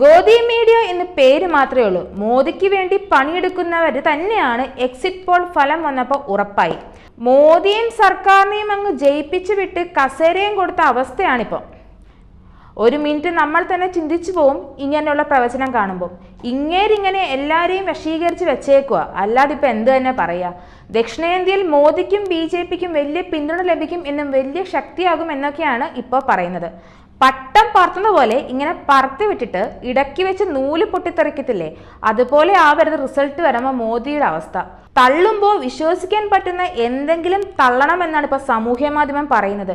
Godi media എന്ന് പേര് മാത്രമേ ഉള്ളൂ. മോദിക്ക് വേണ്ടി പണിയെടുക്കുന്നവർ തന്നെയാണ് എക്സിറ്റ് പോൾ ഫലം വന്നപ്പോൾ ഉറപ്പായി. മോദിയും സർക്കാരിനെയും അങ്ങ് ജയിപ്പിച്ചു വിട്ട് കസേരയും കൊടുത്ത അവസ്ഥയാണിപ്പോൾ ഒരു മിനിറ്റ് നമ്മൾ തന്നെ ചിന്തിച്ചു പോവും ഇങ്ങനെയുള്ള പ്രവചനം കാണുമ്പോൾ. ഇങ്ങേരിങ്ങനെ എല്ലാവരെയും വശീകരിച്ച് വെച്ചേക്കുക അല്ലാതെ ഇപ്പം എന്ത് തന്നെ പറയുക ദക്ഷിണേന്ത്യയിൽ മോദിക്കും ബി ജെ പിക്കും വലിയ പിന്തുണ ലഭിക്കും എന്നും വലിയ ശക്തിയാകും എന്നൊക്കെയാണ് ഇപ്പോൾ പറയുന്നത്. പട്ടം പറത്തുന്ന പോലെ ഇങ്ങനെ പറത്തി വിട്ടിട്ട് ഇടയ്ക്ക് വെച്ച് നൂൽ പൊട്ടിത്തെറിക്കത്തില്ലേ? അതുപോലെ ആവരുത് റിസൾട്ട് വരുമ്പോൾ മോദിയുടെ അവസ്ഥ. തള്ളുമ്പോൾ വിശ്വസിക്കാൻ പറ്റുന്ന എന്തെങ്കിലും തള്ളണം എന്നാണ് ഇപ്പോൾ സാമൂഹ്യ മാധ്യമം പറയുന്നത്.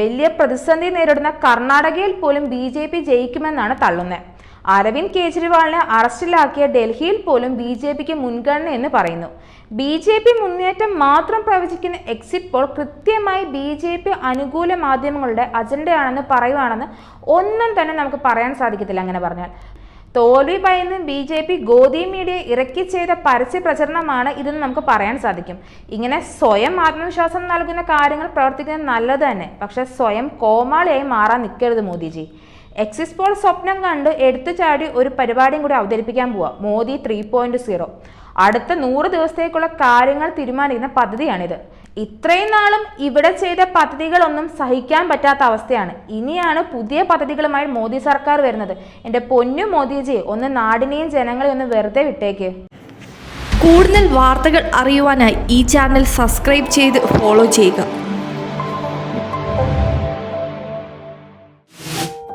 വലിയ പ്രതിസന്ധി നേരിടുന്ന കർണാടകയിൽ പോലും ബി ജെ പി ജയിക്കുമെന്നാണ് തള്ളുന്നത് അരവിന്ദ് കെജ്രിവാളിനെ അറസ്റ്റിലാക്കിയ ഡൽഹിയിൽ പോലും ബി ജെ പിക്ക് മുൻഗണന എന്ന് പറയുന്നു. ബി ജെ പി മുന്നേറ്റം മാത്രം പ്രവചിക്കുന്ന എക്സിറ്റ് പോൾ കൃത്യമായി ബി ജെ പി അനുകൂല മാധ്യമങ്ങളുടെ അജണ്ടയാണെന്ന് പറയുവാണെന്ന് ഒന്നും തന്നെ നമുക്ക് പറയാൻ സാധിക്കത്തില്ല അങ്ങനെ പറഞ്ഞാൽ. തോൽവി ഭയന്ന് B J P Godi media ഇറക്കി ചെയ്ത പരസ്യ പ്രചരണമാണ് ഇതെന്ന് നമുക്ക് പറയാൻ സാധിക്കും. ഇങ്ങനെ സ്വയം ആത്മവിശ്വാസം നൽകുന്ന കാര്യങ്ങൾ പ്രവർത്തിക്കുന്നത് നല്ലത് തന്നെ. പക്ഷേ സ്വയം കോമാളിയായി മാറാൻ നിൽക്കരുത് മോദിജി. എക്സിസ് പോൾ സ്വപ്നം കണ്ട് എടുത്തു ചാടി ഒരു പരിപാടിയും കൂടി അവതരിപ്പിക്കാൻ പോവാ. മോദി ത്രീ പോയിന്റ് സീറോ അടുത്ത നൂറ് ദിവസത്തേക്കുള്ള കാര്യങ്ങൾ തീരുമാനിക്കുന്ന പദ്ധതിയാണിത്. ഇത്രയും നാളും ഇവിടെ ചെയ്ത പദ്ധതികളൊന്നും സഹിക്കാൻ പറ്റാത്ത അവസ്ഥയാണ്. ഇനിയാണ് പുതിയ പദ്ധതികളുമായി മോദി സർക്കാർ വരുന്നത്. എന്റെ പൊന്നു മോദിജി ഒന്ന് നാടിനെയും ജനങ്ങളെയും ഒന്ന് വെറുതെ വിട്ടേക്ക്. കൂടുതൽ വാർത്തകൾ അറിയുവാനായി ഈ ചാനൽ സബ്സ്ക്രൈബ് ചെയ്ത് ഫോളോ ചെയ്യുക.